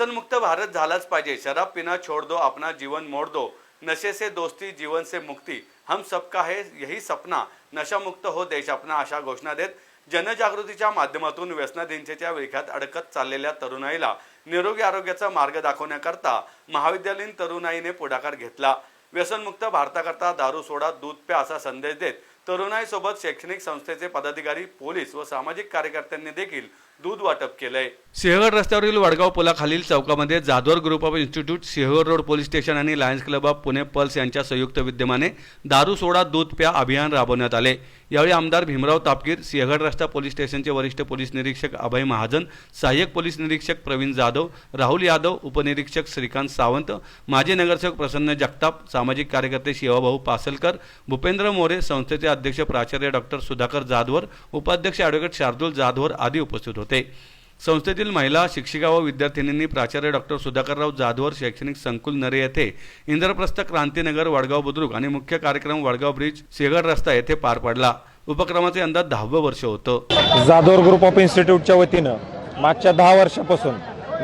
व्यसनमुक्त भारत झालाच पाहिजे. शराब पिना छोड़ दो अपना जीवन मोड़ दो नशे से दोस्ती जीवन से मुक्ती. हम सबका है यही सपना. नशामुक्त हो देश अपना अशा घोषणा देत जनजागृतीच्या माध्यमातून व्यसनाधीनतेच्या विळख्यात अडकत चाललेल्या तरुणाईला निरोगी आरोग्याचा मार्ग दाखवण्याकरता महाविद्यालयीन तरुणाईने पुढाकार घेतला. व्यसनमुक्त भारताकरता दारू सोडा दूध प्या असा संदेश देत तरुणाईसोबत शैक्षणिक संस्थेचे पदाधिकारी पोलीस व सामाजिक कार्यकर्त्यांनी देखील दूध वाटप केलंय. सिंहगड रस्त्यावरील वडगाव पुलाखालील चौकामध्ये Jadhavar group of institute Sinhagad road police station आणि lions club of Pune pulse यांच्या संयुक्त विद्यमाने दारू सोडा दूध प्या अभियान राबवण्यात आले. यावेळी आमदार भीमराव तापकीर सिंहगड रस्ता पोलीस स्टेशनचे वरिष्ठ पोलीस निरीक्षक अभय महाजन सहाय्यक पोलीस निरीक्षक प्रवीण जाधव राहुल यादव उपनिरीक्षक श्रीकांत सावंत माजी नगरसेवक प्रसन्न जगताप सामाजिक कार्यकर्ते शिवाभाऊ पासलकर भूपेंद्र मोरे संस्थेचे अध्यक्ष प्राचार्य डॉक्टर सुधाकर जाधवर उपाध्यक्ष ॲडव्होकेट शार्दूल जाधवर आदी उपस्थित होते. संस्थेतील महिला शिक्षिका व विद्यार्थिनींनी प्राचार्य डॉक्टर सुधाकरराव जाधवर शैक्षणिक संकुल नरे येथे इंद्रप्रस्थ क्रांतीनगर वडगाव बुद्रुक आणि मुख्य कार्यक्रम वडगाव ब्रिज शेगड रस्ता येथे पार पडला. उपक्रमाचे अंदाज दहावं वर्ष होतं. जाधवर ग्रुप ऑफ इन्स्टिट्यूटच्या वतीनं मागच्या दहा वर्षापासून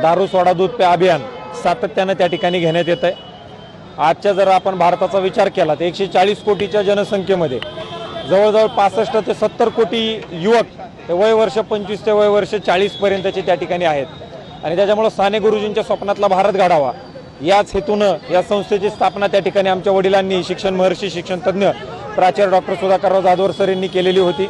दारू सोडा दूध पे अभियान सातत्यानं त्या ठिकाणी घेण्यात येत आहे आजच्या जर आपण भारताचा विचार केला तर एकशे चाळीस कोटीच्या जनसंख्येमध्ये जवळजवळ पासष्ट ते सत्तर कोटी युवक हे वय वर्ष पंचवीस ते वय वर्ष चाळीसपर्यंतचे त्या ठिकाणी आहेत. आणि त्याच्यामुळं साने गुरुजींच्या स्वप्नातला भारत घडावा याच हेतूनं या संस्थेची स्थापना त्या ठिकाणी आमच्या वडिलांनी शिक्षण महर्षी शिक्षण तज्ज्ञ प्राचार्य डॉक्टर सुधाकरराव जाधवर सर यांनी केलेली होती.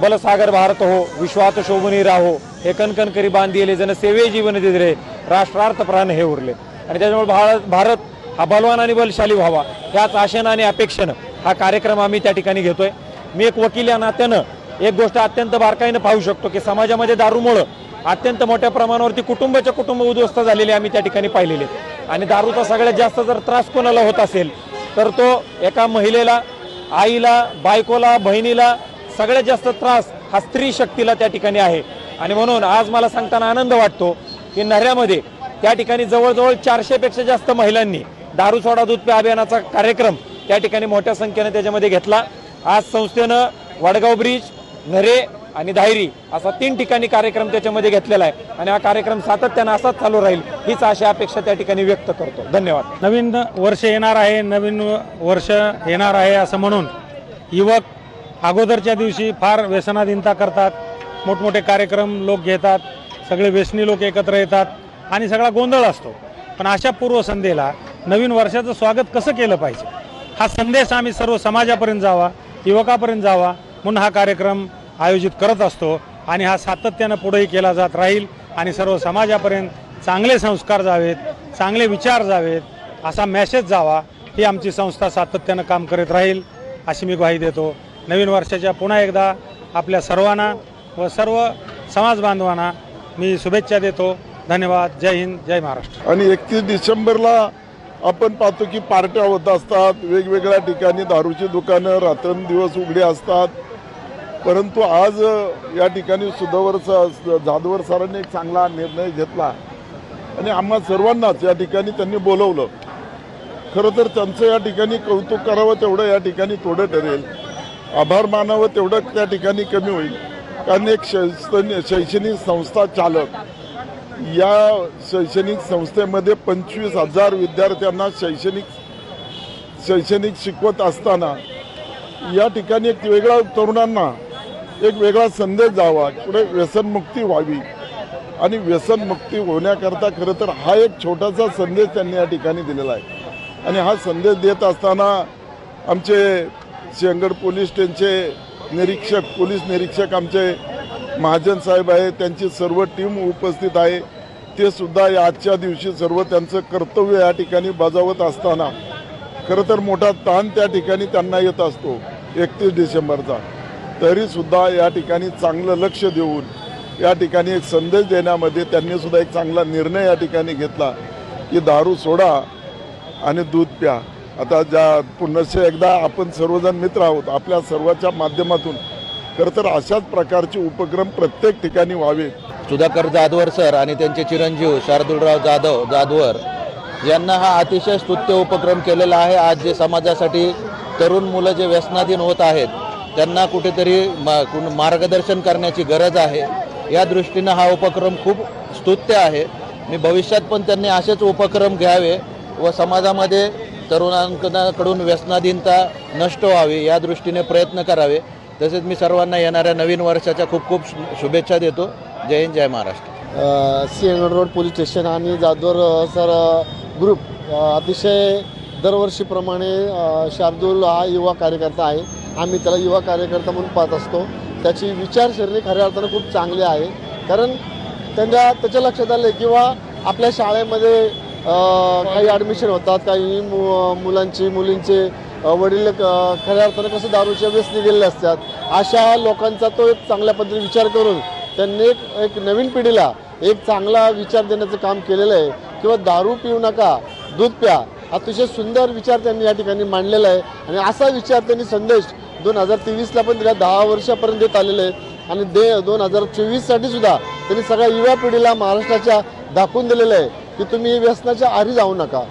बलसागर भारत हो विश्वात शोभनी राहो हे कणकण करी बांधिले जन सेवे जीवन दिदरे राष्ट्रार्थ प्राण हे उरले. आणि त्याच्यामुळे भारत भारत हा बलवान आणि बलशाली व्हावा याच आशेनं आणि अपेक्षेनं हा कार्यक्रम आम्ही त्या ठिकाणी घेतोय. मी एक वकील या नात्यानं एक गोष्ट अत्यंत बारकाईनं पाहू शकतो की समाजामध्ये दारूमुळं अत्यंत मोठ्या प्रमाणावरती कुटुंबाच्या कुटुंब उद्ध्वस्त झालेले आम्ही त्या ठिकाणी पाहिलेले. आणि दारूचा सगळ्यात जास्त जर त्रास कोणाला होत असेल तर तो एका महिलेला आईला बायकोला बहिणीला सगळ्यात जास्त त्रास हा स्त्री शक्तीला त्या ठिकाणी आहे. आणि म्हणून आज मला सांगताना आनंद वाटतो की नऱ्यामध्ये त्या ठिकाणी जवळजवळ चारशेपेक्षा जास्त महिलांनी दारू सोडा दूध पे अभियानाचा कार्यक्रम त्या ठिकाणी मोठ्या संख्येनं त्याच्यामध्ये घेतला. आज संस्थेनं वडगाव ब्रिज नरे आणि धायरी असा तीन ठिकाणी कार्यक्रम त्याच्यामध्ये घेतलेला आहे. आणि हा कार्यक्रम सातत्यानं असाच चालू राहील हीच अशा अपेक्षा त्या ठिकाणी व्यक्त करतो. धन्यवाद. नवीन वर्ष येणार आहे नवीन वर्ष येणार आहे असं म्हणून युवक अगोदरच्या दिवशी फार व्यसनाधीनता करतात मोठमोठे कार्यक्रम लोक घेतात सगळे व्यसनी लोक एकत्र येतात आणि सगळा गोंधळ असतो. पण अशा पूर्वसंध्येला नवीन वर्षाचं स्वागत कसं केलं पाहिजे? हा संदेश आम्ही सर्व समाजापर्यंत जावा युवकापर्यंत जावा म्हणून हा कार्यक्रम आयोजित करत असतो आणि हा सातत्यानं पुढेही केला जात राहील आणि सर्व समाजापर्यंत चांगले संस्कार जावेत चांगले विचार जावेत असा मेसेज जावा ही आमची संस्था सातत्यानं काम करत राहील अशी मी ग्वाही देतो. नवीन वर्षाच्या पुन्हा एकदा आपल्या सर्वांना व सर्व समाज बांधवांना मी शुभेच्छा देतो. धन्यवाद. जय हिंद. जय महाराष्ट्र. आणि एकतीस डिसेंबरला आपण पाहतो की पार्ट्या होत असतात वेगवेगळ्या ठिकाणी दारूची दुकानं रात्रंदिवस उघडी असतात. परंतु आज या ठिकाणी सुधावर जाधवर सरांनी एक चांगला निर्णय घेतला. आणि आम्हा सर्वांनाच या ठिकाणी त्यांनी बोलवलं. खरं तर त्यांचं या ठिकाणी कौतुक करावं तेवढं या ठिकाणी थोडं ठरेल. आभार मानावं तेवढं त्या ठिकाणी कमी होईल. कारण एक शैक्षणिक संस्था चालक या शैक्षणिक संस्थेमध्ये पंचवीस हजार विद्यार्थ्यांना शैक्षणिक शैक्षणिक शिकवत असताना या ठिकाणी एक वेगळा तरुणांना एक वेगळा संदेश जावा पुढे व्यसनमुक्ती व्हावी. आणि व्यसनमुक्ती होण्याकरता खरं तर हा एक छोटासा संदेश त्यांनी या ठिकाणी दिलेला आहे. आणि हा संदेश देत असताना आमचे शेंगड पोलीस स्टेशनचे निरीक्षक पोलीस निरीक्षक आमचे महाजन साहेब आहे त्यांची सर्व टीम उपस्थित आहे. ते सुद्धा या आजच्या दिवशी सर्व त्यांचं कर्तव्य या ठिकाणी बजावत असताना खरं तर मोठा ताण त्या ठिकाणी त्यांना येत असतो एकतीस डिसेंबरचा. तरीसुद्धा या ठिकाणी चांगलं लक्ष देऊन या ठिकाणी एक संदेश देण्यामध्ये त्यांनी सुद्धा एक चांगला निर्णय या ठिकाणी घेतला की दारू सोडा आणि दूध प्या. आता ज्या पुनश्च एकदा आपण सर्वजण मित्र आहोत आपल्या सर्वाच्या माध्यमातून खरं तर अशाच प्रकारचे उपक्रम प्रत्येक ठिकाणी व्हावे. सुधाकर जाधवर सर आणि त्यांचे चिरंजीव शार्दुलराव जाधव जाधवर यांना हा अतिशय स्तुत्य उपक्रम केलेला आहे. आज जे समाजासाठी तरुण मुलं जे व्यसनाधीन होत आहेत त्यांना कुठेतरी मा कुण- मार्गदर्शन करण्याची गरज आहे. या दृष्टीनं हा उपक्रम खूप स्तुत्य आहे. मी भविष्यात पण त्यांनी असेच उपक्रम घ्यावे व समाजामध्ये तरुणांकडून व्यसनाधीनता नष्ट व्हावी या दृष्टीने प्रयत्न करावे. तसेच मी सर्वांना येणाऱ्या नवीन वर्षाच्या खूप खूप शु- शुभेच्छा देतो. जय हिंद जय Maharashtra. Sinhagad road police station आणि जादवर सर ग्रुप अतिशय दरवर्षीप्रमाणे शार्दूल हा युवा कार्यकर्ता आहे. आम्ही त्याला युवा कार्यकर्ता म्हणून पाहत असतो. त्याची विचारसरणी खऱ्या अर्थानं खूप चांगली आहे. कारण त्यांच्या त्याच्या लक्षात आलं किंवा आपल्या शाळेमध्ये काही ॲडमिशन होतात काही मु मुलांची मुलींचे वडील खऱ्या अर्थानं कसं दारूच्या व्यसनी गेलेले असतात अशा लोकांचा तो एक चांगल्या पद्धतीने विचार करून त्यांनी एक एक नवीन पिढीला एक चांगला विचार देण्याचं काम केलेलं आहे. किंवा दारू पिऊ नका दूध प्या अतिशय सुंदर विचार त्यांनी या ठिकाणी मांडलेला आहे. आणि असा विचार त्यांनी संदेश दोन हजार तेवीसला पण दिला दहा वर्षापर्यंत देत आलेले आहे आणि दे दोन हजार चोवीससाठी सुद्धा त्यांनी सगळ्या युवा पिढीला महाराष्ट्राच्या दाखवून दिलेलं आहे की तुम्ही व्यसनाच्या आरी जाऊ नका.